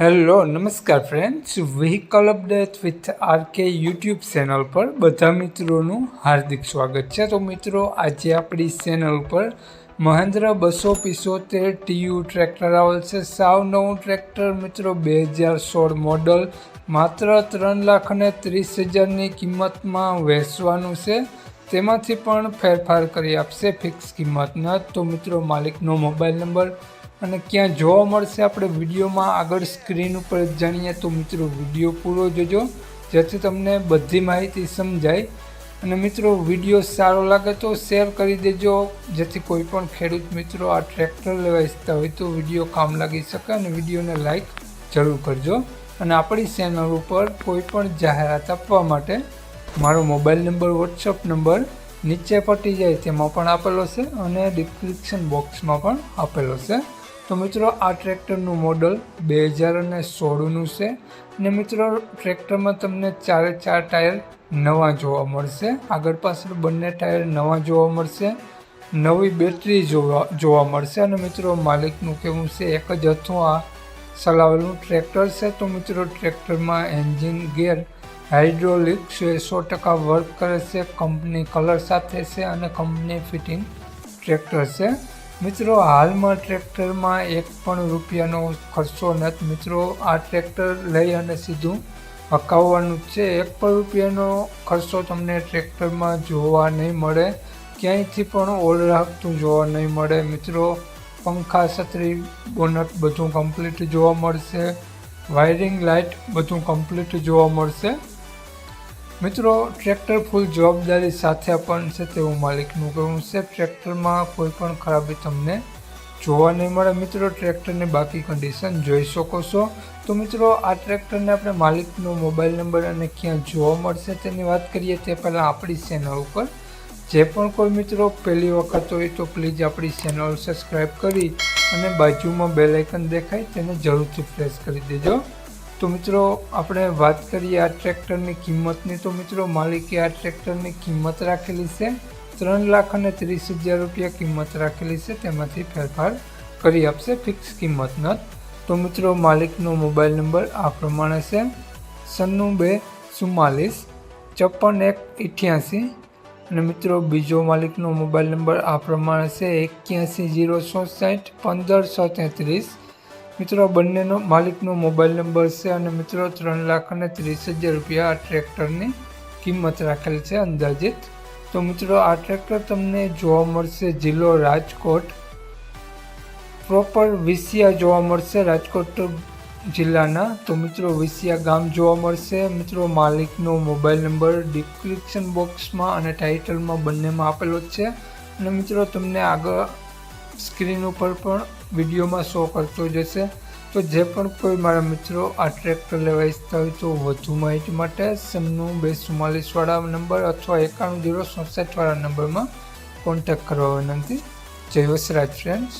Hello, નમસ્કાર friends vehicle update with RK YouTube channel પર બધા મિત્રોનું હાર્દિક સ્વાગત છે. તો મિત્રો, આજે આપણી ચેનલ પર મહેન્દ્ર બસો પિસોતેર ટીયુ ટ્રેક્ટર આવેલ છે. સાવ નવું ટ્રેક્ટર મિત્રો, બે હજાર સોળ મોડલ માત્ર ત્રણ લાખ અને ત્રીસ હજારની કિંમતમાં વેચવાનું છે. તેમાંથી પણ ફેરફાર કરી આપશે ફિક્સ કિંમતના. તો મિત્રો, માલિકનો મોબાઈલ નંબર અને ક્યાં જોવા મળશે આપણે વિડીયોમાં આગળ સ્ક્રીન ઉપર જાણીએ તો મિત્રો વીડિયો પૂરો જોજો, જેથી તમને બધી માહિતી સમજાય. અને મિત્રો વીડિયો સારો લાગે તો શેર કરી દેજો, જેથી કોઈ પણ ખેડૂત મિત્રો આ ટ્રેક્ટર લેવા ઈચ્છતા હોય તો વીડિયો કામ લાગી શકે અને વિડીયોને લાઈક જરૂર કરજો. અને આપણી ચેનલ ઉપર કોઈ પણ જાહેરાત આપવા માટે મારો મોબાઈલ નંબર, વોટ્સઅપ નંબર નીચે પટી જાય તેમાં પણ આપેલો છે અને ડિસ્ક્રિપ્શન બોક્સમાં પણ આપેલો છે. તો મિત્રો આ ટ્રેક્ટરનું મોડલ બે હજાર અને સોળનું છે અને મિત્રો ટ્રેક્ટરમાં તમને ચારે ચાર ટાયર નવા જોવા મળશે. આગળ પાછળ બંને ટાયર નવા જોવા મળશે. નવી બેટરી જોવા જોવા મળશે અને મિત્રો માલિકનું કહેવું છે એક જ હતું આ ચલાવેલું ટ્રેક્ટર છે. તો મિત્રો ટ્રેક્ટરમાં એન્જિન ગેર હાઇડ્રોલિક છે, સો ટકા વર્ક કરે છે, કંપની કલર સાથે છે અને કંપની ફિટિંગ ટ્રેક્ટર છે. મિત્રો, હાલમાં ટ્રેક્ટરમાં એક પણ રૂપિયાનો ખર્ચો નથી. મિત્રો, આ ટ્રેક્ટર લઈ અને સીધું હકાવવાનું છે. એક પણ રૂપિયાનો ખર્ચો તમને ટ્રેક્ટરમાં જોવા નહીં મળે. ક્યાંયથી પણ ઓલ રાખતું જોવા નહીં મળે. મિત્રો, પંખા, છત્રી, બોનટ બધું કમ્પ્લીટ જોવા મળશે. વાયરિંગ લાઇટ બધું કમ્પ્લીટ જોવા મળશે. મિત્રો, ટ્રેક્ટર ફૂલ જવાબદારી સાથે પણ છે તેવું માલિકનું કહેવું છે ટ્રેક્ટરમાં કોઈ પણ ખરાબી તમને જોવા નહીં મળે. મિત્રો, ટ્રેક્ટરની બાકી કન્ડિશન જોઈ શકો છો. તો મિત્રો, આ ટ્રેક્ટરને આપણે માલિકનો મોબાઈલ નંબર અને ક્યાં જોવા મળશે તેની વાત કરીએ તે પહેલાં આપણી ચેનલ ઉપર. જે પણ કોઈ મિત્રો પહેલી વખત હોય તો પ્લીઝ આપણી ચેનલ સબસ્ક્રાઈબ કરી અને બાજુમાં બેલાઇકન દેખાય તેને જરૂરથી પ્રેસ કરી દેજો. તો મિત્રો, આપણે વાત કરીએ આ ટ્રેક્ટરની કિંમતની. તો મિત્રો, માલિકે આ ટ્રેક્ટરની કિંમત રાખેલી છે. ત્રણ લાખ અને ત્રીસ હજાર રૂપિયા કિંમત રાખેલી છે. તેમાંથી ફેરફાર કરી આપશે ફિક્સ કિંમત ન તો મિત્રો, માલિકનો મોબાઈલ નંબર આ પ્રમાણે છે. સન્નું બે ચુમ્માલીસ, છપ્પન એક અઠ્યાસી અને મિત્રો, બીજો માલિકનો મોબાઈલ નંબર આ પ્રમાણે છે. એક્યાસી જીરો ચોસાઠ પંદરસો તેત્રીસ મિત્રો, બંનેનો માલિકનો મોબાઈલ નંબર છે અને મિત્રો, ત્રણ લાખ અને ત્રીસ હજાર રૂપિયા આ ટ્રેક્ટરની કિંમત રાખેલ છે અંદાજિત. તો મિત્રો, આ ટ્રેક્ટર તમને જોવા મળશે જિલ્લો રાજકોટ. પ્રોપર વિસિયા જોવા મળશે રાજકોટ જિલ્લાના. તો મિત્રો, વિસિયા ગામ જોવા મળશે. મિત્રો, માલિકનો મોબાઈલ નંબર ડિસ્ક્રિપ્શન બોક્સમાં અને ટાઇટલમાં બંનેમાં આપેલો છે. અને મિત્રો, તમને આગળ સ્ક્રીન ઉપર પણ વિડીયોમાં શો કરતો જશે. તો જે પણ કોઈ મારા મિત્રો આ ટ્રેક્ટર લેવા ઈચ્છતા હોય તો વધુ માહિતી માટે સમનું બે ચુમ્માલીસવાળા નંબર અથવા એકાણું જીરો ચોસઠવાળા નંબરમાં કોન્ટેક્ટ કરવા વિનંતી. જય વસરાજ ફ્રેન્ડ્સ